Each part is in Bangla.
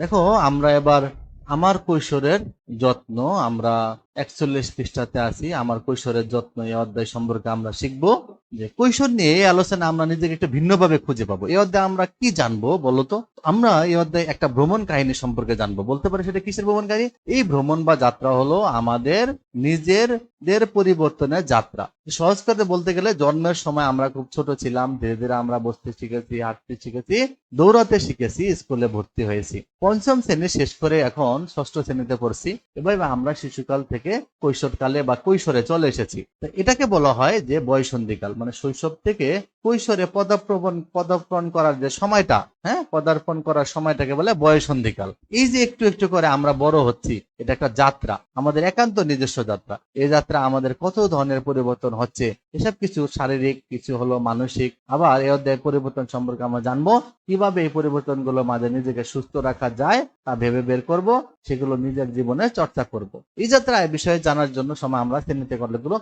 দেখো আমরা এবার আমার কৈশোরের যত্ন আমরা একচল্লিশ পৃষ্ঠাতে আছি। আমার কৈশোরের যত্ন এই অধ্যায় সম্পর্কে আমরা শিখব যে কৈশোর নিয়ে এই আলোচনা আমরা নিজেকে একটু ভিন্নভাবে খুঁজে পাবো। এই অধ্যায়ে আমরা কি জানব বলতো আমরা এই অধ্যায়ে একটা ভ্রমণ কাহিনী সম্পর্কে জানব। বলতে পারি সেটা কিসের ভ্রমণ কাহিনী? এই ভ্রমণ বা যাত্রা হলো আমাদের নিজেদের পরিবর্তনের যাত্রা। সহজ করে বলতে গেলে জন্মের সময় আমরা খুব ছোট ছিলাম, ধীরে ধীরে আমরা বসতে শিখেছি, হাঁটতে শিখেছি, দৌড়াতে শিখেছি, স্কুলে ভর্তি হয়েছি। পঞ্চম শ্রেণি শেষ করে এখন ষষ্ঠ শ্রেণীতে পড়ছি। এভাবে আমরা শিশুকাল থেকে কৈশোরকালে বা কৈশোরে চলে এসেছি। এটাকে বলা হয় যে বয়সন্ধিকাল মানে শৈশব থেকে কৈশোরে পদপ্রবণ পদার্পণ করার যে সময়টা হ্যাঁ? পদার্পণ করার সময়টাকে বলে বয়সন্ধিকাল। এই যে একটু একটু করে আমরা বড় হচ্ছি, এটা একটা যাত্রা, আমাদের একান্ত নিজস্ব যাত্রা। এই যাত্রা আমাদের কত ধরনের পরিবর্তন হচ্ছে, এসব কিছু শারীরিক, কিছু হলো মানসিক। আবার এই অধ্যায় পরিবর্তন সম্পর্কে আমরা জানব, কীভাবে এই পরিবর্তনগুলো মাঝে নিজেকে সুস্থ রাখা যায় তা ভেবে বের করব, সেগুলো নিজের জীবনে চর্চা করব। এই যাত্রা এই বিষয়ে জানার জন্য সময় আমরা শ্রেণীতে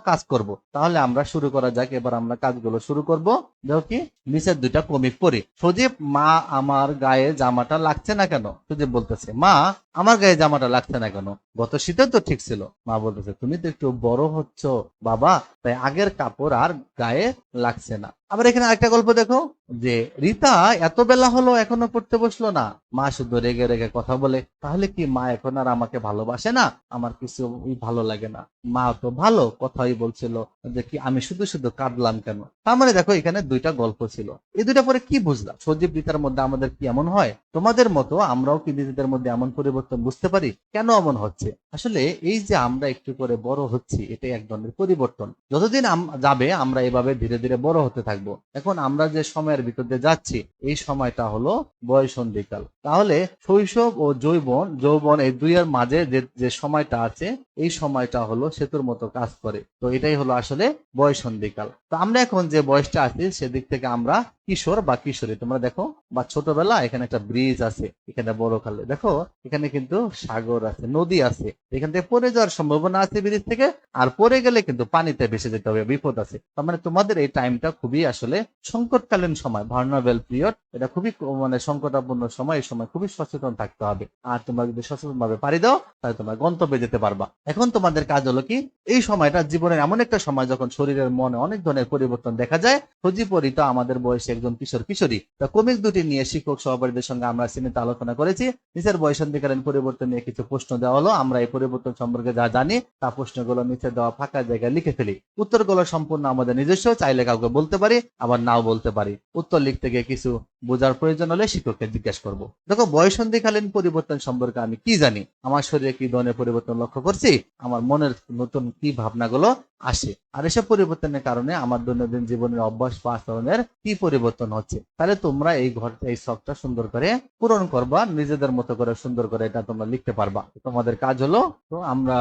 কাজ করব। তাহলে আমরা শুরু করা যাক, এবার আমরা কাজগুলো শুরু করব। দেখো কি, নিচের দুইটা কমিক পড়ি। সজীব, মা আমার গায়ে জামাটা লাগছে না কেন? সজীব বলতেছে, মা, আমার গায়ে জামাটা লাগছে না কেন? গত শীতে তো ঠিক ছিল। মা বলতেছে, তুমি তো একটু বড় হচ্ছ বাবা, তাই আগের কাপড় আর গায়ে লাগছে না। আবার এখানে আরেকটা গল্প দেখো। যে, রীতা, এত বেলা হলো এখনও পড়তে বসল না। মা শুধু রেগে রেগে কথা বলে, তাহলে কি মা এখন আর আমাকে ভালোবাসে না? আমার কিছু ভালো লাগে না। মা তো ভালো কথাই বলছিল যে, কি আমি শুধু শুধু কাঁদলাম কেন? তার মানে দেখো, এখানে দুইটা গল্প ছিল। এই দুইটা পরে কি বুঝলাম? সজীব রীতার মধ্যে আমাদের কি এমন হয়? তোমাদের মতো আমরাও কি নিজেদের মধ্যে এমন পরিবর্তন বুঝতে পারি? কেন এমন হচ্ছে? আসলে এই যে আমরা একটু করে বড় হচ্ছি, এটাই এক ধরনের পরিবর্তন। যতদিন যাবে, আমরা এভাবে ধীরে ধীরে বড় হতে থাকব। এখন আমরা যে সময়ের ভিতর দিয়ে যাচ্ছি। এই সময়টা হলো বয়সন্ধিকাল তাহলে শৈশব ও যৌবন যৌবন এই দুইয়ের মাঝে যে সময়টা আছে, এই সময়টা হলো সেতুর মতো কাজ করে। তো এটাই হলো আসলে বয়সন্ধিকাল তো আমরা এখন যে বয়সটা আছি, সেদিক থেকে আমরা কিশোর বা কিশোরী। তোমরা দেখো, বা ছোটবেলা এখানে একটা ব্রিজ আছে, এখানে বড় খালে। দেখো, এখানে কিন্তু সাগর আছে, নদী আছে। এখান থেকে পড়ে যাওয়ার সম্ভাবনা আছে ব্রিজ থেকে, আর পড়ে গেলে কিন্তু পানিতে ভেসে যেতে হবে, বিপদ আছে। তার মানে তোমাদের এই টাইমটা খুবই আসলে সংকটকালীন সময় ভার্নাবেল পিরিয়ড এটা খুবই মানে সংকটাপূর্ণ সময়, এই সময় খুবই সচেতন থাকতে হবে। আর তোমরা যদি সচেতন ভাবে পারি দাও, তাহলে তোমরা গন্তব্যে যেতে পারবা। এখন তোমাদের কাজ হলো কি, এই সময়টা জীবনের এমন একটা সময় যখন শরীরের মনে অনেক ধরনের পরিবর্তন দেখা যায়, সজীবরিত আমাদের বয়সে একজন কিশোর, কিশোরী, তা কমিক দুটি নিয়ে শিক্ষক সহপাঠীদের সঙ্গে আমরা শ্রেণীতে আলোচনা করেছি। নিচের বয়সন্ধিকালীন পরিবর্তন নিয়ে কিছু প্রশ্ন দেওয়া হলো। আমরা এই পরিবর্তন সম্পর্কে যা জানি, তা প্রশ্নগুলো নিচে দেওয়া ফাঁকা জায়গায় লিখে ফেলি। উত্তরগুলো সম্পূর্ণ আমাদের নিজস্ব, চাইলে কাউকে বলতে পারি, আবার নাও বলতে পারি। উত্তর লিখতে গিয়ে কিছু বোঝার প্রয়োজন হলে শিক্ষককে জিজ্ঞাসা করব। দেখো, বয়সন্ধিকালীন পরিবর্তন সম্পর্কে আমি কি জানি? আমার শরীরে কি ধরনের পরিবর্তন লক্ষ্য করছি? আমার মনের নতুন কি ভাবনাগুলো আসে? আর এসব পরিবর্তনের কারণে আমার দৈনন্দিন জীবনের অভ্যাস বা আচরণের কি পরিবর্তন হচ্ছে? তাহলে তোমরা এই ঘর এই শখটা সুন্দর করে পূরণ করবা, নিজেদের মতো করে সুন্দর করে এটা তোমরা লিখতে পারবা। তোমাদের কাজ হলো, তো আমরা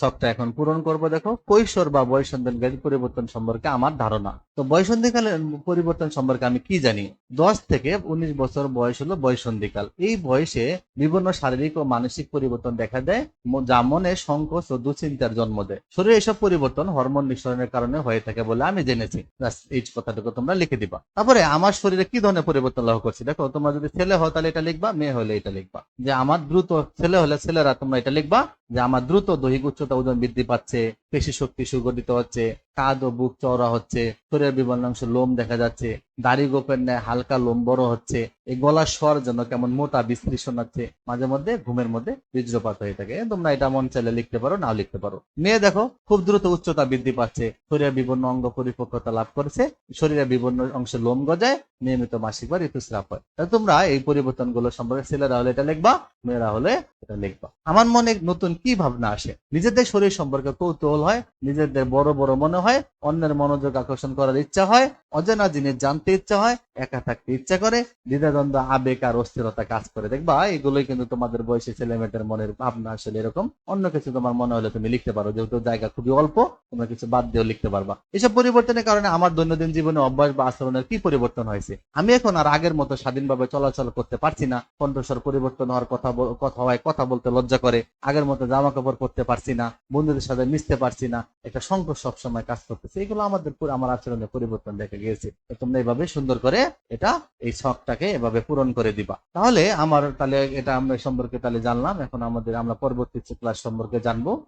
শখটা এখন পূরণ করব, দেখো, কৈশোর বা বয়সন্ধিকালীন পরিবর্তন সম্পর্কে আমার ধারণা। তো বয়সন্ধিকালের পরিবর্তন সম্পর্কে আমি কি জানি? দশ থেকে উনিশ বছর বয়স হলো বয়সন্ধিকাল। এই বয়সে বিভিন্ন শারীরিক ও মানসিক পরিবর্তন দেখা দেয় যা মনে সংকোচ ও দুশ্চিন্তার জন্ম দেয়। শরীরে এসব পরিবর্তন হরমোন নিঃসরণের কারণে হয়ে থাকে বলে আমি জেনেছি। এই কথাটুকু তোমরা লিখে দিবা। তারপরে আমার শরীরে কি ধরনের পরিবর্তন লক্ষ্য করছি? দেখো, তোমরা যদি ছেলে হও তাহলে এটা লিখবা, মেয়ে হলে এটা লিখবা। যে আমার দ্রুত ছেলে হলে ছেলেরা তোমরা এটা লিখবা, যে আমার দ্রুত দৈহিক উচ্চতা ওজন বৃদ্ধি পাচ্ছে, পেশি শক্তি সুগঠিত হচ্ছে, কাঁধ ও বুক চওড়া হচ্ছে, শরীরের বিভিন্ন অংশ লোম দেখা যাচ্ছে। দাড়ি গোপের ন্যায় হালকা লোম বড় হচ্ছে। এই গলার স্বর যেন কেমন মোটা, বিশ্লেষণ আছে মাঝে মধ্যে ঘুমের মধ্যে বীজ্রপাত হয়ে থাকে। তোমরা এটা মন চাইলে লিখতে পারো, নাও লিখতে পারো। মেয়ে দেখো, খুব দ্রুত উচ্চতা বৃদ্ধি পাচ্ছে। শরীরের বিভিন্ন অঙ্গ পরিপক্কতা লাভ করেছে। শরীরের বিভিন্ন অংশে লোম গজায় নিয়মিত মাসিক বা ঋতুস্রাব হয়। তাহলে তোমরা এই পরিবর্তনগুলো সম্পর্কে ছেলেরা হলে এটা লিখবা, মেয়েরা হলে এটা লিখবা। আমার মনে নতুন কি ভাবনা আসে? নিজেদের শরীর সম্পর্কে কৌতূহল হয়, নিজেদের বড় বড় মনে হয়, অন্যের মনোযোগ আকর্ষণ করার ইচ্ছা হয়, অজানা জিনিস জানতে ইচ্ছা হয়, একা থাকতে ইচ্ছা করে, দ্বিধাদ্বন্দ্ব, আবেগ আর অস্থিরতা কাজ করে। দেখবা, এগুলোই কিন্তু তোমাদের বয়সী ছেলে মেয়েদের মনের ভাবনা আসলে এরকম। অন্য কিছু তোমার মনে হলে তুমি লিখতে পারো, যেহেতু জায়গা খুবই অল্প, তোমরা কিছু বাদ দিয়েও লিখতে পারবা। এসব পরিবর্তনের কারণে আমার দৈনন্দিন জীবনে অভ্যাস বা আচরণের কি পরিবর্তন হয়েছে? আমি এখন আর আগের মতো স্বাধীনভাবে চলাচল করতে পারছি না। কণ্ঠস্বর পরিবর্তন হওয়ার কথা কথা হয়, কথা বলতে লজ্জা করে। আগের মতো জামা কাপড় পরতে পারছি না, বন্ধুদের সাথে মিশতে পারছি না, একটা সংকট সবসময় কাজ করতেছে। এগুলো আমাদের আমার আচরণে পরিবর্তন দেখা গিয়েছে। তোমরা এইভাবে সুন্দর করে এটা এই শখটাকে এভাবে পূরণ করে দিবা। তাহলে আমার তাহলে এটা আমরা সম্পর্কে তাহলে জানলাম। এখন আমাদের আমরা পরবর্তী ক্লাস সম্পর্কে জানব।